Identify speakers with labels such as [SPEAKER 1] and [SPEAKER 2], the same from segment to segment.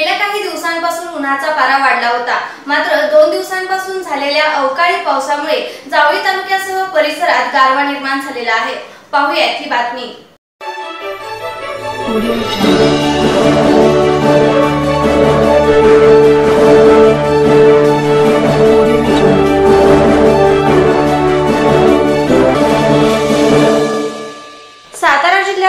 [SPEAKER 1] गेल्या काही दिवसांपासून उन्हाचा पारा वाढला होता. मात्र दोन दिवसांपासून झालेल्या अवकाळी पावसामुळे जावळी तालुक्यासह परिसरात गारवा निर्माण झालेला आहे. पाहूयात ही बातमी.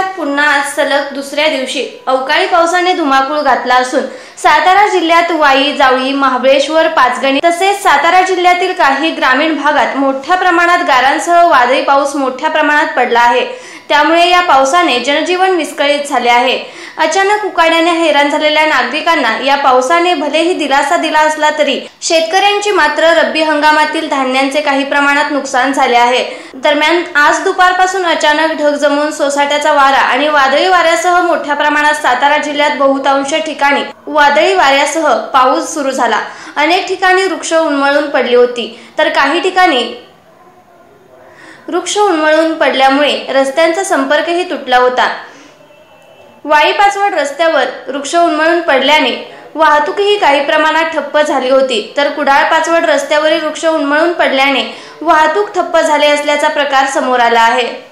[SPEAKER 1] जिल्ह्यात पुन्हा आज सलग दुसऱ्या दिवशी अवकाळी पावसाने धुमाकूळ घातला असून सातारा जिल्ह्यात वाई जावळी महाबळेश्वर पाचगणी तसेच सातारा जिल्ह्यातील काही ग्रामीण भागात मोठ्या प्रमाणात गारांसह वादळी पाऊस मोठ्या प्रमाणात पडला आहे. त्यामुळे या पावसाने जनजीवन विस्कळीत झाले आहे. अचानक उकाड्याने हैराण झालेल्या नागरिकांना या पावसाने भलेही दिलासा दिला असला तरी शेतकऱ्यांची मात्र रब्बी हंगामातील धान्यांचे काही प्रमाणात नुकसान झाले आहे. दरम्यान आज दुपारपासून अचानक ढग जमून सोसाट्याचा वारा आणि वादळी वाऱ्यासह मोठ्या प्रमाणात सातारा जिल्ह्यात बहुतांश ठिकाणी वादळी वाऱ्यासह पाऊस सुरू झाला. अनेक ठिकाणी वृक्ष उन्मळून पडली होती. तर काही ठिकाणी वृक्ष उन्मळून पडल्यामुळे रस्त्यांचा संपर्कही तुटला होता. वाई पाचवड रस्त्यावर वृक्ष उन्मळून पडल्याने वाहतूकही काही प्रमाणात ठप्प झाली होती. तर कुडाळ पाचवड रस्त्यावरील वृक्ष उन्मळून पडल्याने वाहतूक ठप्प झाली असल्याचा प्रकार समोर आला आहे.